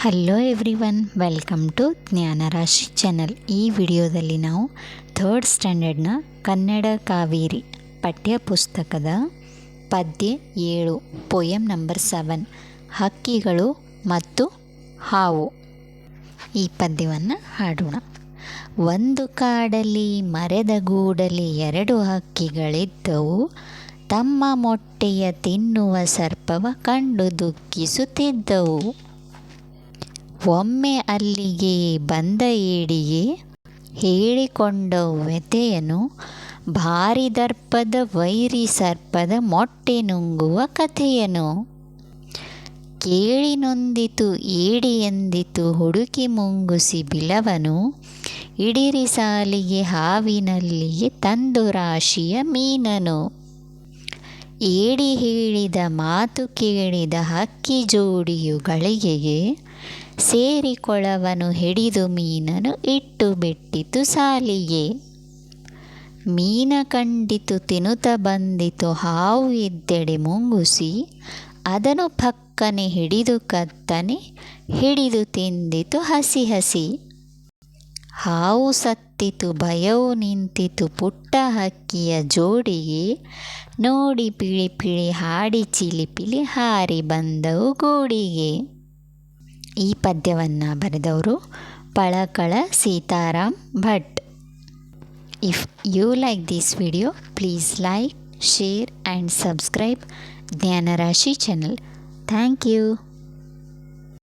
Hello everyone welcome to Jnanarashi channel ಈ ವಿಡಿಯೋದಲ್ಲಿ ನಾವು ಥರ್ಡ್ ಸ್ಟ್ಯಾಂಡರ್ಡ್ನ ಕನ್ನಡ ಕಾವೇರಿ ಪಠ್ಯಪುಸ್ತಕದ ಪದ್ಯ ಏಳು ಪೊಯಮ್ ನಂಬರ್ ಸೆವೆನ್ ಹಕ್ಕಿಗಳು ಮತ್ತು ಹಾವು. ಈ ಪದ್ಯವನ್ನು ಹಾಡೋಣ. ಒಂದು ಕಾಡಲ್ಲಿ ಮರೆದ ಗೂಡಲಿ ಎರಡು ಹಕ್ಕಿಗಳಿದ್ದವು. ತಮ್ಮ ಮೊಟ್ಟೆಯ ತಿನ್ನುವ ಸರ್ಪವ ಕಂಡು ದುಃಖಿಸುತ್ತಿದ್ದವು. ಒಮ್ಮೆ ಅಲ್ಲಿಗೆ ಬಂದ ಏಡಿಗೆ ಹೇಳಿಕೊಂಡ ವ್ಯಥೆಯನ್ನು ಭಾರಿ ದರ್ಪದ ವೈರಿ ಸರ್ಪದ ಮೊಟ್ಟೆ ನುಂಗುವ ಕಥೆಯನು. ಕೇಳಿ ನೊಂದಿತು ಏಡಿ ಎಂದಿತು ಹುಡುಕಿ ಮುಂಗುಸಿ ಬಿಲವನು ಇಡಿರಿ ಸಾಲಿಗೆ ಹಾವಿನಲ್ಲಿಗೆ ತಂದು ರಾಶಿಯ ಮೀನನು. ಏಡಿ ಹೇಳಿದ ಮಾತು ಕೇಳಿದ ಹಕ್ಕಿ ಜೋಡಿಯು ಗಳಿಗೆಗೆ ಸೇರಿಕೊಳವನು ಹಿಡಿದು ಮೀನನು ಇಟ್ಟು ಬಿಟ್ಟಿತು ಸಾಲಿಗೆ. ಮೀನ ಕಂಡಿತು ತಿನ್ನುತ್ತ ಬಂದಿತು ಹಾವು ಇದ್ದೆಡೆ ಮುಂಗುಸಿ ಅದನ್ನು ಪಕ್ಕನೆ ಹಿಡಿದು ಕತ್ತನೆ ಹಿಡಿದು ತಿಂದಿತು ಹಸಿ ಹಸಿ. ಹಾವು ಸತ್ತಿತು ಭಯವು ನಿಂತಿತು. ಪುಟ್ಟ ಹಕ್ಕಿಯ ಜೋಡಿಗೆ ನೋಡಿ ಪಿಳಿ ಪಿಳಿ ಹಾಡಿ ಚಿಲಿಪಿಲಿ ಹಾರಿ ಬಂದವು ಗೂಡಿಗೆ. ಈ ಪದ್ಯವನ್ನು ಬರೆದವರು Palakala Sitaram Bhat. If you like this video please like share and subscribe Jnanarashi channel thank you